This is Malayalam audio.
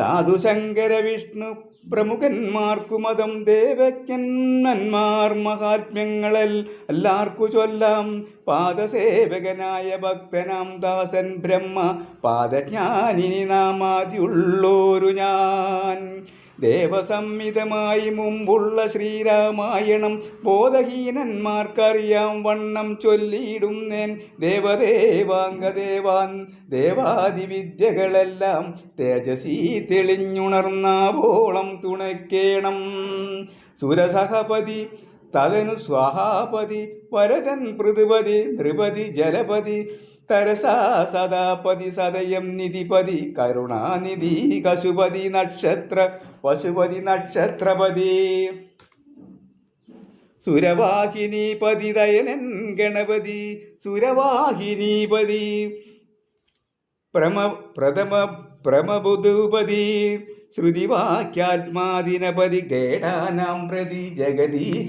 താതുശങ്കര വിഷ്ണു പ്രമുഖന്മാർക്കു മതം ദേവജ്ഞന്മാർ മഹാത്മ്യങ്ങളിൽ എല്ലാവർക്കു ചൊല്ലാം. പാദസേവകനായ ഭക്തനാം ദാസൻ ബ്രഹ്മ പാദജ്ഞാനിനി നാമാതിയുള്ളോരു ഞാൻ. ദേവസംഹിതമായി മുമ്പുള്ള ശ്രീരാമായണം ബോധഹീനന്മാർക്കറിയാം വണ്ണം ചൊല്ലിയിടുന്നേൻ ദേവദേവാംഗദേവാൻ. ദേവാദിവിദ്യകളെല്ലാം തേജസി തെളിഞ്ഞുണർന്നാവോളം തുണയ്ക്കേണം സുരസഹപതി തതനു സ്വാഹാപതി വരദൻ പൃഥുപതി നൃപതി ജലപതി തരസാ സദാപതി സദയം നിധിപതി കരുണാനിധി കശുപതി നക്ഷത്ര പശുപതി നക്ഷത്രപതി. സുരവാഹിനീപതി ദയനൻ ഗണപതി സുരവാഹിനീപതി പ്രമ പ്രഥമ പ്രമബുധുപതി ശ്രുതിവാക്യാത്മാദിനപതി ഗേടാനാം പ്രതി ജഗദീശ